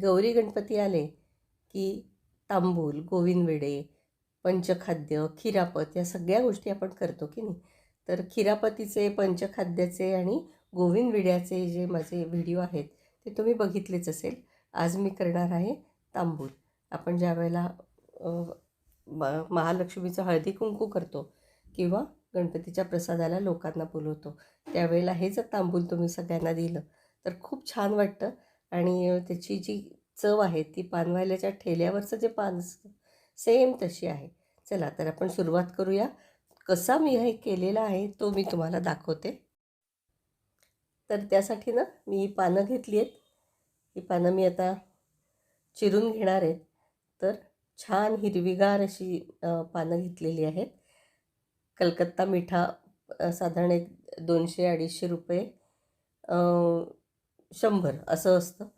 गौरी गणपती आले की तांबूल गोविंदवेडे पंचखाद्य खिरापत या सगळ्या गोष्टी आपण करतो की नाही? तर खिरापतीचे पंचखाद्याचे आणि गोविंदविड्याचे जे माझे व्हिडिओ आहेत ते तुम्ही बघितलेच असेल. आज मी करणार आहे तांबूल. आपण ज्या वेळेला म- महालक्ष्मीचं हळदी कुंकू करतो किंवा गणपतीच्या प्रसादाला लोकांना बोलवतो त्यावेळेला हे जर तांबूल तुम्ही सगळ्यांना दिलं. तर खूप छान वाटतं. आणि त्याची जी चव आहे ती पानवाल्याच्या ठेल्यावरचं जे पान असतं सेम तशी आहे. चला तर आपण सुरुवात करूया. कसा मी हे केलेला आहे तो मी तुम्हाला दाखवते. तर त्यासाठी ना मी ही पानं घेतली आहेत. ही पानं मी आता चिरून घेणार आहेत. तर छान हिरवीगार अशी पानं घेतलेली आहेत. कलकत्ता मिठा साधारण एक दोनशे अडीचशे रुपये. शंभर असं असतं.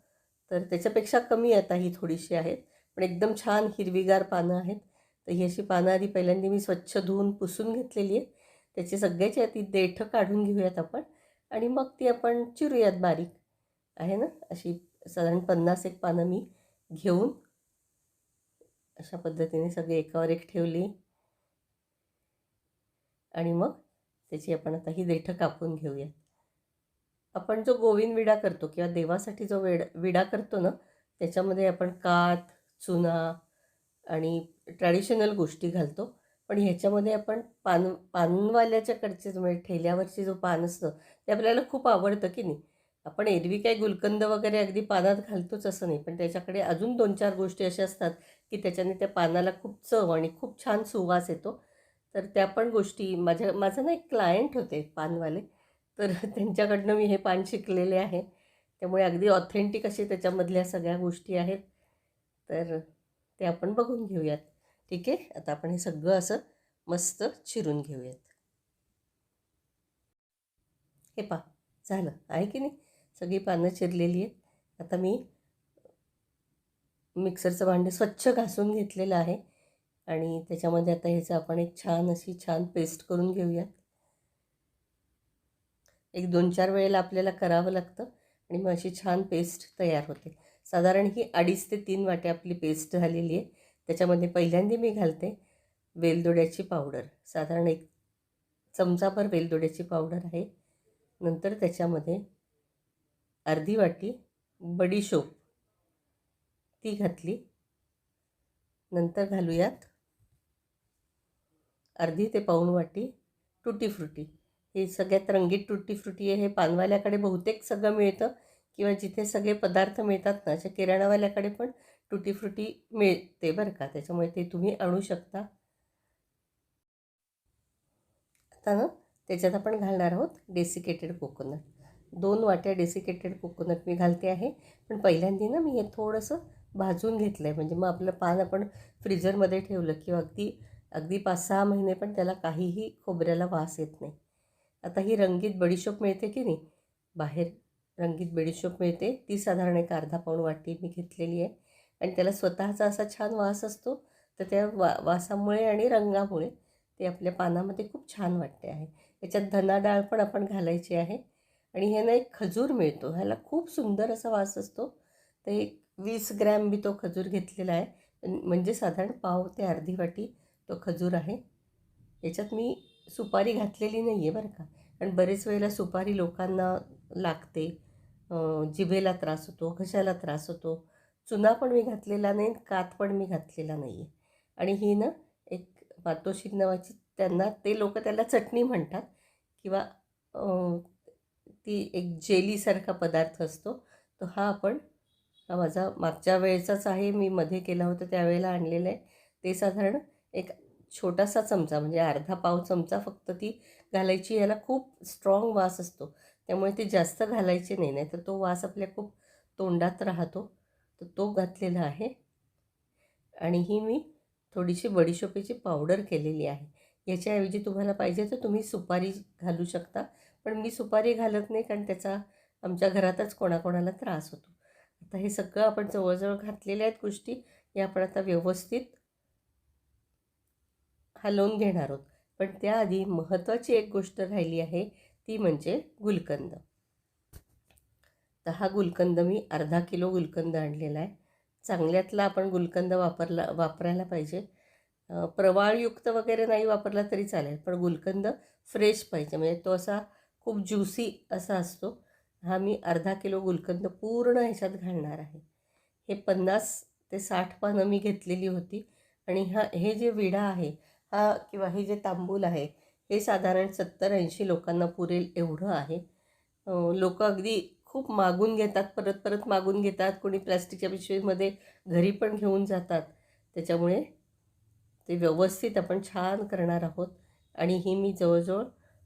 तर त्याच्यापेक्षा कमी आता ही थोडीशी आहेत. पण एकदम छान हिरवीगार पानं आहेत. तर ही अशी पानं आधी पहिल्यांदा मी स्वच्छ धुवून पुसून घेतलेली आहेत. त्याची सगळ्याची आधी देठं काढून घेऊयात आपण. आणि मग ती आपण चिरूयात बारीक. आहे ना? अशी साधारण पन्नास एक पानं मी घेऊन अशा पद्धतीने सगळे एकावर एक ठेवली. आणि मग त्याची आपण आता ही देठं कापून घेऊयात. आपण जो गोविंद विडा करतो किंवा देवासाठी जो वेड विडा करतो ना त्याच्यामध्ये आपण कात चुना आणि ट्रॅडिशनल गोष्टी घालतो. पण ह्याच्यामध्ये आपण पान पानवाल्याच्याकडचे म्हणजे ठेल्यावरचे जो पान असतं ते आपल्याला खूप आवडतं की नाही. आपण एरवी काय गुलकंद वगैरे अगदी पानात घालतोच असं नाही पण त्याच्याकडे अजून दोन चार गोष्टी अशा असतात की त्याच्याने त्या पानाला खूप चव आणि खूप छान सुवास येतो. तर त्या पण गोष्टी माझ्या माझं ना एक क्लायंट होते पानवाले तर त्यांच्याकडनं मी हे पान शिकलेले आहे. त्यामुळे अगदी ऑथेंटिक असे त्याच्यामधल्या सगळ्या गोष्टी आहेत. तर ते आपण बघून घेऊयात. ठीक आहे? आता आपण हे सगळं असं मस्त चिरून घेऊयात. हे पा झालं. आहे की नाही? सगळी पानं चिरलेली आहेत. आता मी मिक्सरचं भांडे स्वच्छ घासून घेतलेलं आहे. आणि त्याच्यामध्ये आता ह्याचं आपण एक छान अशी छान पेस्ट करून घेऊयात. एक दोन चार वेळेला आपल्याला करावं लागतं आणि मग अशी छान पेस्ट तयार होते. साधारण ही अडीच ते तीन वाटे आपली पेस्ट झालेली आहे. त्याच्यामध्ये पहिल्यांदा मी घालते वेलदोड्याची पावडर. साधारण एक चमचाभर वेलदोड्याची पावडर आहे. नंतर त्याच्यामध्ये अर्धी वाटी बडीशोप ती घातली. नंतर घालूयात अर्धी ते पाऊण वाटी टुटी फ्रुटी. हे सगळ्यात रंगीत टुटी फ्रुटी आहे. हे पानवाल्याकडे बहुतेक सगळं मिळतं किंवा जिथे सगळे पदार्थ मिळतात ना अशा किराणावाल्याकडे पण टुटी फ्रुटी मिळते बरं का. त्याच्यामुळे ते तुम्ही आणू शकता. आता ना त्याच्यात आपण घालणार आहोत डेसिकेटेड कोकोनट दोन वाट्या डेसिकेटेड कोकोनट मी घालते आहे. पण पहिल्यांदा ना मी हे थोडंसं भाजून घेतलं आहे म्हणजे मग आपलं पान आपण फ्रीजरमध्ये ठेवलं किंवा अगदी अगदी पाच सहा महिने पण त्याला काहीही खोबऱ्याला वास येत नाही. आता ही रंगीत बडीशोप मिळते की नाही? बाहेर रंगीत बडीशोप मिळते. ती साधारण एक अर्धा पाऊण वाटी मी घेतलेली आहे. आणि त्याला स्वतःचा असा छान वास असतो. तर त्या वा वासामुळे आणि रंगामुळे ते आपल्या पानामध्ये खूप छान वाटते आहे. याच्यात धना डाळ पण आपण घालायची आहे. आणि हे ना एक खजूर मिळतो. ह्याला खूप सुंदर असा वास असतो. तर एक वीस ग्रॅम मी तो खजूर घेतलेला आहे. म्हणजे साधारण पाव ते अर्धी वाटी तो खजूर आहे. याच्यात मी सुपारी घातलेली नाही आहे बरं का. कारण बरेच वेळेला सुपारी लोकांना लागते. जिभेला त्रास होतो घशाला त्रास होतो. चुना पण मी घातलेला नाही कात पण मी घातलेला नाही आहे आणि ही ना एक मातोश्री नावाची त्यांना ते लोक त्याला चटणी म्हणतात किंवा ती एक जेलीसारखा पदार्थ असतो. तो हा आपण हा माझा मागच्या वेळेचाच आहे. मी मध्ये केला होता त्यावेळेला आणलेला आहे. ते साधारण एक छोटासा चमचा म्हणजे अर्धा पाव चमचा फक्त ती घालायची याला खूप स्ट्रॉंग वास असतो. त्यामुळे ते जास्त घालायचे नाही नाही तर तो वास आपल्या खूप तोंडात राहतो. तर तो घातलेला आहे. आणि ही मी थोडीशी बडीशोपेची पावडर केलेली आहे. याच्याऐवजी तुम्हाला पाहिजे तर तुम्ही सुपारी घालू शकता. पण मी सुपारी घालत नाही कारण त्याचा आमच्या घरातच कोणाकोणाला त्रास होतो. आता हे सगळं आपण जवळजवळ घातलेल्या आहेत गोष्टी या आपण आता व्यवस्थित हलवून घेणार आहोत. पण त्याआधी महत्त्वाची एक गोष्ट राहिली आहे ती म्हणजे गुलकंद. तर हा गुलकंद मी अर्धा किलो गुलकंद आणलेला आहे. चांगल्यातला आपण गुलकंद वापरला वापरायला पाहिजे. प्रवाळयुक्त वगैरे नाही वापरला तरी चालेल पण गुलकंद फ्रेश पाहिजे. म्हणजे तो असा खूप ज्युसी असा असतो. हा मी अर्धा किलो गुलकंद पूर्ण ह्याच्यात घालणार आहे. हे पन्नास ते साठ पानं मी घेतलेली होती. आणि हा हे जे विडा आहे हा किंवा हे जे तांबूल आहे हे साधारण सत्तर ऐंशी लोकांना पुरेल एवढं आहे. लोक अगदी खूप मागून घेतात परत परत मागून घेतात. कोणी प्लॅस्टिकच्या पिशवीमध्ये घरी पण घेऊन जातात. त्याच्यामुळे ते व्यवस्थित आपण छान करणार आहोत. आणि ही मी जवळजवळ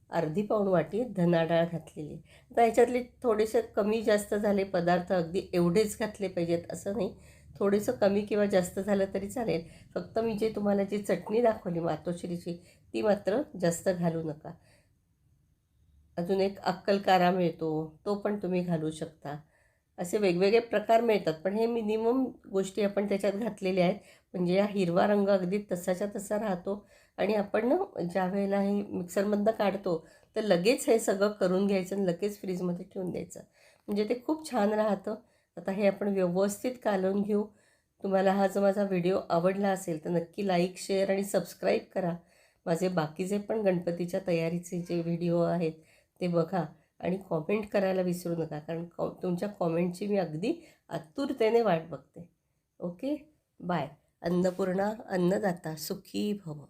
अर्धी पाऊण वाटी धनाडाळ घातलेली आता ह्याच्यातले थोडेसे कमी जास्त झाले पदार्थ अगदी एवढेच घातले पाहिजेत असं नाही. थोडंसं कमी किंवा जास्त झालं तरी चालेल. फक्त मी जे तुम्हाला जी चटणी दाखवली मातोश्रीची ती मात्र जास्त घालू नका. अजून एक अक्कलकारा मिळतो तो पण तुम्ही घालू शकता. असे वेगवेगळे प्रकार मिळतात पण हे मिनिमम गोष्टी आपण त्याच्यात घातलेल्या आहेत. म्हणजे हा हिरवा रंग अगदी तसाच्या तसा राहतो आणि आपण ना ज्या वेळेला हे मिक्सरमधनं काढतो तर लगेच हे सगळं करून घ्यायचं आणि लगेच फ्रीजमध्ये ठेवून द्यायचं. म्हणजे ते खूप छान राहतं. आता हे आपण व्यवस्थित कालवून घेऊ. तुम्हाला हा जो माझा व्हिडिओ आवडला असेल तर नक्की लाईक शेअर आणि सबस्क्राईब करा. माझे बाकीचे पण गणपतीच्या तयारीचे जे व्हिडिओ आहेत ते बघा आणि कॉमेंट करायला विसरू नका कारण कॉ तुमच्या कॉमेंटची मी अगदी आतुरतेने वाट बघते. ओके? बाय. अन्नपूर्णा अन्नदाता सुखी भव.